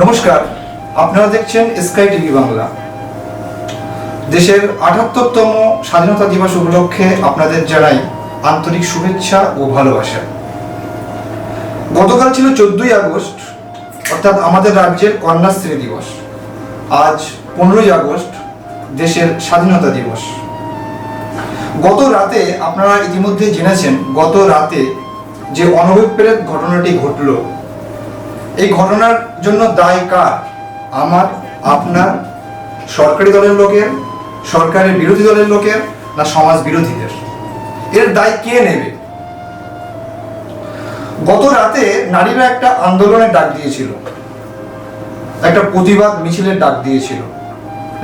নমস্কার, আপনারা দেখছেন স্কাই টিভি বাংলা। দেশের আটাত্তরতম স্বাধীনতা দিবস উপলক্ষে আপনাদের জানাই আন্তরিক শুভেচ্ছা ও ভালোবাসা। গতকাল ছিল চোদ্দই আগস্ট, অর্থাৎ আমাদের রাজ্যের কন্যাশ্রী দিবস। আজ পনেরোই আগস্ট, দেশের স্বাধীনতা দিবস। গত রাতে আপনারা ইতিমধ্যে জেনেছেন, গত রাতে যে অনভিপ্রেত ঘটনাটি ঘটলো এই ঘটনার জন্য দায় কার? আমার, আপনার, সরকারি দলের লোকের, সরকারের বিরোধী দলের লোকের না সমাজ বিরোধীদের? এর দায় কে নেবে? গত রাতে নারীরা একটা আন্দোলনের ডাক দিয়েছিল। একটা প্রতিবাদ মিছিলের ডাক দিয়েছিল।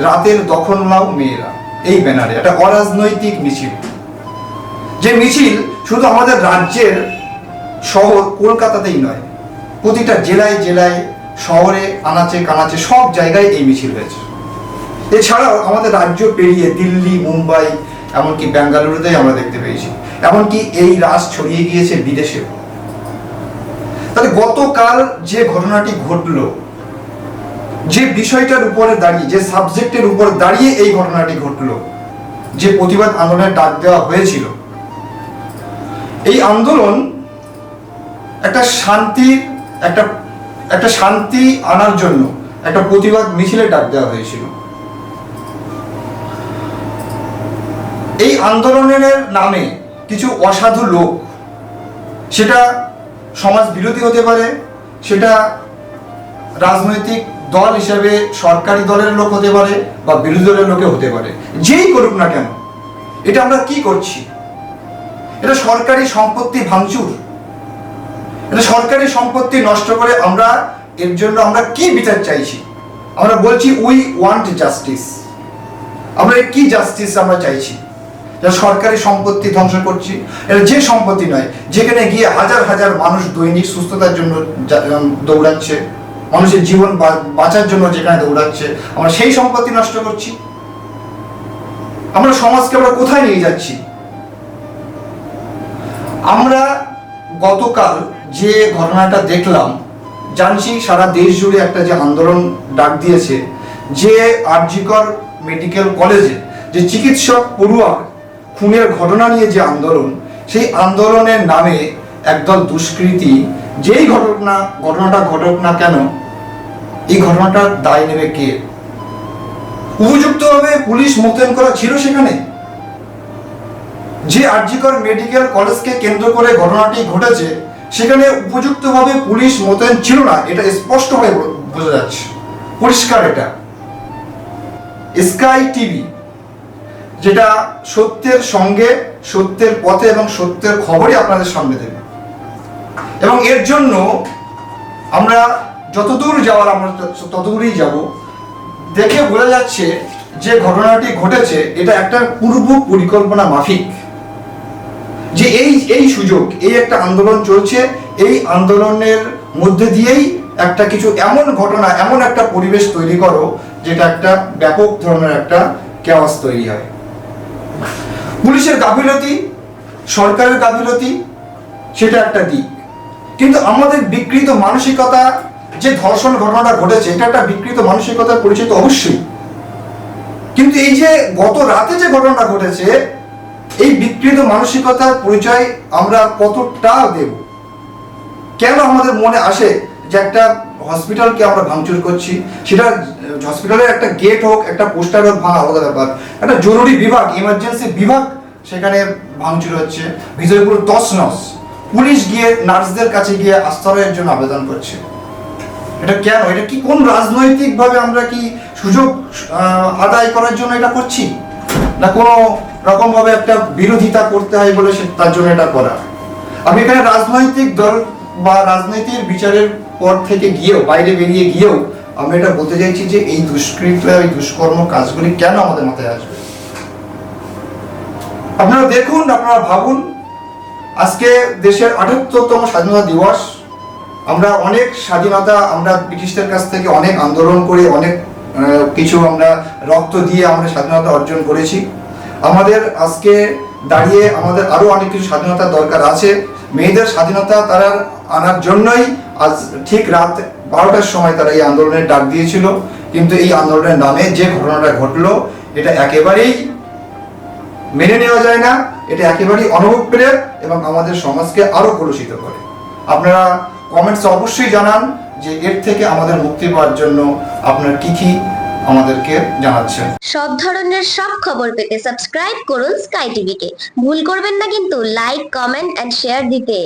রাতের দখল নাও মেয়েরা, এই ব্যানারে, একটা অরাজনৈতিক মিছিল। যে মিছিল শুধু আমাদের রাজ্যের শহর কলকাতাতেই নয় প্রতিটা জেলায় জেলায়, শহরে, আনাচে কানাচে সব জায়গায় এই মিছিল হয়েছে। এছাড়াও আমাদের রাজ্য পেরিয়ে দিল্লি, মুম্বাই, এমনকি বেঙ্গালুরুতেই আমরা দেখতে পেয়েছি। এমনকি এই রাস ছড়িয়ে গিয়েছে বিদেশেও। তাহলে গতকাল যে ঘটনাটি ঘটলো, যে বিষয়টার উপরে দাঁড়িয়ে, যে সাবজেক্টের উপর দাঁড়িয়ে এই ঘটনাটি ঘটলো, যে প্রতিবাদ আন্দোলনের ডাক দেওয়া হয়েছিল, এই আন্দোলন একটা শান্তির একটা একটা শান্তি আনার জন্য একটা প্রতিবাদ মিছিলে ডাক দেওয়া হয়েছিল। এই আন্দোলনের নামে কিছু অসাধু লোক, সেটা সমাজ বিরোধী হতে পারে, সেটা রাজনৈতিক দল হিসেবে সরকারি দলের লোক হতে পারে বা বিরোধী দলের লোকে হতে পারে, যেই করুক না কেন, এটা আমরা কি করছি? এটা সরকারি সম্পত্তি ভাঙচুর। সরকারি সম্পত্তি নষ্ট করে আমরা এর জন্য আমরা কি বিচার চাইছি? আমরা বলছি উই ওয়ান্ট জাস্টিস আমরা কি জাস্টিস আমরা চাইছি? সরকারি সম্পত্তি ধ্বংস করছি। এটা যে সম্পত্তি নয়, যেখানে গিয়ে হাজার হাজার মানুষ দৈনিক সুস্থতার জন্য দৌড়াচ্ছে, মানুষের জীবন বাঁচার জন্য যেখানে দৌড়াচ্ছে, আমরা সেই সম্পত্তি নষ্ট করছি। আমরা সমাজকে আমরা কোথায় নিয়ে যাচ্ছি? আমরা গতকাল যে ঘটনাটা দেখলাম, জানছি সারা দেশ জুড়ে একটা যে আন্দোলন ডাক দিয়েছে, যে আরজিকর মেডিকেল কলেজে যে চিকিৎসক পড়ুয়া খুনের ঘটনা নিয়ে যে আন্দোলন, সেই আন্দোলনের নামে একদল দুষ্কৃতী, যেই ঘটনা, ঘটনাটা ঘটক না কেন, এই ঘটনাটার দায় নেবে কে? উপযুক্তভাবে পুলিশ মোতায়েন করা ছিল সেখানে? যে আরজিকর মেডিকেল কলেজকে কেন্দ্র করে ঘটনাটি ঘটেছে সেখানে উপযুক্তভাবে পুলিশ মোতায়েন ছিল না, এটা স্পষ্টভাবে বোঝা যাচ্ছে। পরিষ্কার এটা। স্কাই টিভি, যেটা সত্যের সঙ্গে, সত্যের পথে এবং সত্যের খবরই আপনাদের সামনে দেবে। এবং এর জন্য আমরা যতদূর যাওয়ার, আমরা ততদূরই যাব। দেখে বোঝা যাচ্ছে যে ঘটনাটি ঘটেছে, এটা একটা পূর্ব পরিকল্পনা মাফিক। যে এই এই সুযোগ, এই একটা আন্দোলন চলছে, এই আন্দোলনের মধ্যে দিয়েই একটা কিছু এমন ঘটনা, এমন একটা পরিবেশ তৈরি করো, যেটা একটা ব্যাপক ধরনের একটা কেওয়াস তৈরি হয়। পুলিশের গাফিলতি, সরকারের গাফিলতি, সেটা একটা দিক। কিন্তু আমাদের বিকৃত মানসিকতা যে ধর্ষণ ঘটনাটা ঘটেছে, এটা একটা বিকৃত মানসিকতার পরিচিত অবশ্যই। কিন্তু এই যে গত রাতে যে ঘটনাটা ঘটেছে এই বিকৃত মানসিকতার পরিচয় আমরা কতটা দেব? কেন আমাদের মনে আসে যে একটা হসপিটালকে আমরা ভাঙচুর করছি? সেটা হসপিটালের একটা গেট হোক, একটা পোস্টার হোক, ভাঙা আলাদা ব্যাপার। একটা জরুরি বিভাগ ইমার্জেন্সি বিভাগ সেখানে ভাঙচুর হচ্ছে। ভিতরে পুরো তছনছ পুলিশ গিয়ে নার্সদের কাছে গিয়ে আশ্রয়ের জন্য আবেদন করছে। এটা কেন? এটা কি কোন রাজনৈতিক ভাবে আমরা কি সুযোগ আদায় করার জন্য এটা করছি? না কোনো রকম ভাবে একটা বিরোধিতা করতে হয় বলে তার জন্য এটা করা। আমি এখানে রাজনৈতিক দল বা রাজনীতির বিচারের পর থেকে গিয়েও, বাইরে বেরিয়ে গিয়েও আমি এটা বলতে চাইছি যে এই দুষ্কৃত, এই দুষ্কর্ম কাজগুলি কেন আমাদের মাথায় আসবে? আপনারা দেখুন, আপনারা ভাবুন, আজকে দেশের আটাত্তরতম স্বাধীনতা দিবস, আমরা অনেক স্বাধীনতা আমরা ব্রিটিশদের কাছ থেকে অনেক আন্দোলন করে, অনেক কিছু আমরা রক্ত দিয়ে আমরা স্বাধীনতা অর্জন করেছি। আমাদের আজকে দাঁড়িয়ে আমাদের আরও অনেক কিছু স্বাধীনতার দরকার আছে। মেয়েদের স্বাধীনতা তারা আনার জন্যই আজ ঠিক রাত বারোটার সময় তারা এই আন্দোলনের ডাক দিয়েছিল। কিন্তু এই আন্দোলনের নামে যে ঘটনাটা ঘটলো, এটা একেবারেই মেনে নেওয়া যায় না। এটা একেবারেই অনবপ্রের এবং আমাদের সমাজকে আরও কলুষিত করে। আপনারা কমেন্টস অবশ্যই জানান যে এর থেকে আমাদের মুক্তি পাওয়ার জন্য আপনার কি কি আমাদেরকে জানাচ্ছে সব ধরনের সব খবর পেতে সাবস্ক্রাইব করুন স্কাই টিভিকে। ভুল করবেন না কিন্তু লাইক কমেন্ট এন্ড শেয়ার দিতে।